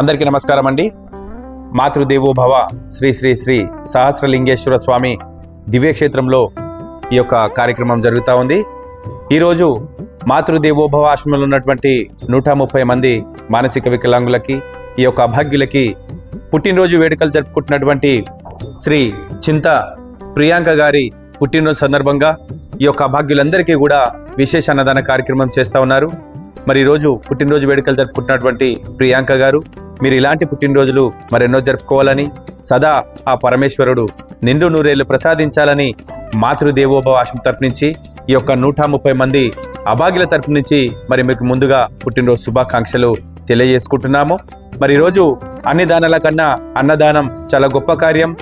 అందరికీ నమస్కారం అండి. మాతృదేవోభవ శ్రీ శ్రీ శ్రీ సహస్రలింగేశ్వర స్వామి దివ్యక్షేత్రంలో ఈ యొక్క కార్యక్రమం జరుగుతూ ఉంది. ఈరోజు మాతృదేవోభవ ఆశ్రమంలో ఉన్నటువంటి నూట ముప్పై మంది మానసిక వికలాంగులకి ఈ యొక్క అభాగ్యులకి పుట్టినరోజు వేడుకలు జరుపుకుంటున్నటువంటి శ్రీ చింత ప్రియాంక గారి పుట్టినరోజు సందర్భంగా ఈ యొక్క అభాగ్యులందరికీ కూడా విశేష అన్నదాన కార్యక్రమం చేస్తూ ఉన్నారు. మరి ఈరోజు పుట్టినరోజు వేడుకలు జరుపుకుంటున్నటువంటి ప్రియాంక గారు. మీరు ఇలాంటి పుట్టినరోజులు మరెన్నో జరుపుకోవాలని సదా ఆ పరమేశ్వరుడు నిండు నూరేళ్ళు ప్రసాదించాలని మాతృదేవోభవ తరపు నుంచి ఈ యొక్క నూట ముప్పై మంది అభాగ్యుల తరపు నుంచి మరి మీకు ముందుగా పుట్టినరోజు శుభాకాంక్షలు తెలియజేసుకుంటున్నాము. మరి ఈరోజు అన్ని దానాల కన్నా అన్నదానం చాలా గొప్ప కార్యం.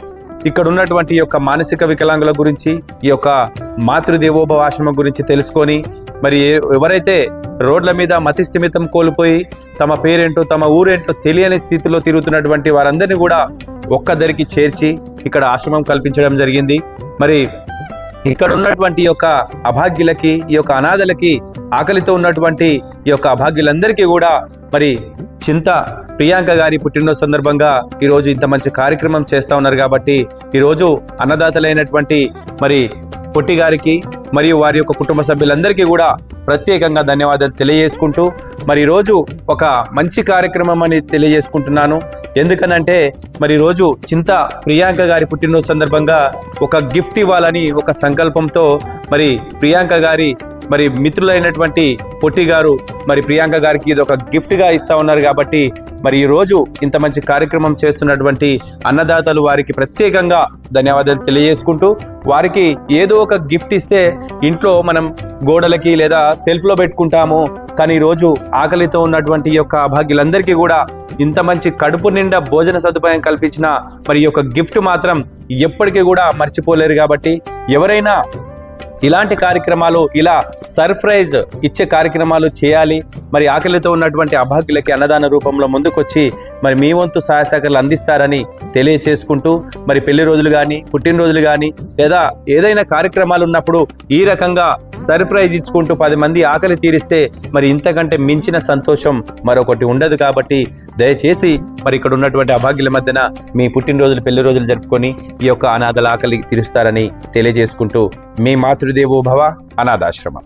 ఇక్కడ ఉన్నటువంటి ఈ యొక్క మానసిక వికలాంగుల గురించి ఈ యొక్క మాతృదేవోభవ ఆశ్రమం గురించి తెలుసుకొని మరి ఎవరైతే రోడ్ల మీద మతి స్థిమితం కోల్పోయి తమ పేరేంటో తమ ఊరేంటో తెలియని స్థితిలో తిరుగుతున్నటువంటి వారందరినీ కూడా ఒక్క దరికి చేర్చి ఇక్కడ ఆశ్రమం కల్పించడం జరిగింది. మరి ఇక్కడ ఉన్నటువంటి యొక్క అభాగ్యులకి ఈ యొక్క అనాథలకి ఆకలితో ఉన్నటువంటి ఈ యొక్క అభాగ్యులందరికీ కూడా మరి చింత ప్రియాంక గారి పుట్టినరోజు సందర్భంగా ఈరోజు ఇంత మంచి కార్యక్రమం చేస్తూ ఉన్నారు కాబట్టి ఈరోజు అన్నదాతలైనటువంటి మరి పొట్టి గారికి మరియు వారి యొక్క కుటుంబ సభ్యులందరికీ కూడా ప్రత్యేకంగా ధన్యవాదాలు తెలియజేసుకుంటూ మరి ఈరోజు ఒక మంచి కార్యక్రమం అని తెలియజేసుకుంటున్నాను. ఎందుకనంటే మరి రోజు చింత ప్రియాంక గారి పుట్టినరోజు సందర్భంగా ఒక గిఫ్ట్ ఇవ్వాలని ఒక సంకల్పంతో మరి ప్రియాంక గారి మరి మిత్రులైనటువంటి పొట్టి గారు మరి ప్రియాంక గారికి ఇది ఒక గిఫ్ట్గా ఇస్తా ఉన్నారు కాబట్టి మరి ఈరోజు రోజు ఇంత మంచి కార్యక్రమం చేస్తున్నటువంటి అన్నదాతలు వారికి ప్రత్యేకంగా ధన్యవాదాలు తెలియజేసుకుంటూ వారికి ఏదో ఒక గిఫ్ట్ ఇస్తే ఇంట్లో మనం గోడలకి లేదా సెల్ఫ్లో పెట్టుకుంటాము. కానీ ఈరోజు ఆకలితో ఉన్నటువంటి యొక్క అభాగ్యులందరికీ కూడా ఇంత మంచి కడుపు నిండా భోజన సదుపాయం కల్పించిన మరి ఈ యొక్క గిఫ్ట్ మాత్రం ఎప్పటికీ కూడా మర్చిపోలేరు కాబట్టి ఎవరైనా ఇలాంటి కార్యక్రమాలు ఇలా సర్ప్రైజ్ ఇచ్చే కార్యక్రమాలు చేయాలి. మరి ఆకలితో ఉన్నటువంటి అభాగ్యులకి అన్నదాన రూపంలో ముందుకొచ్చి మరి మీ వంతు సహాయ సహకారాలు అందిస్తారని తెలియచేసుకుంటూ మరి పెళ్ళి రోజులు కానీ పుట్టినరోజులు కానీ లేదా ఏదైనా కార్యక్రమాలు ఉన్నప్పుడు ఈ రకంగా సర్ప్రైజ్ ఇచ్చుకుంటూ పది మంది ఆకలి తీరిస్తే మరి ఇంతకంటే మించిన సంతోషం మరొకటి ఉండదు కాబట్టి దయచేసి మరి ఇక్కడ ఉన్నటువంటి అభాగ్యుల మధ్యన మీ పుట్టినరోజులు పెళ్ళి రోజులు జరుపుకొని ఈ యొక్క అనాథల ఆకలి తీరుస్తారని తెలియజేసుకుంటూ మీ మాతృ गुरुदेवो भव अनाथाश्रम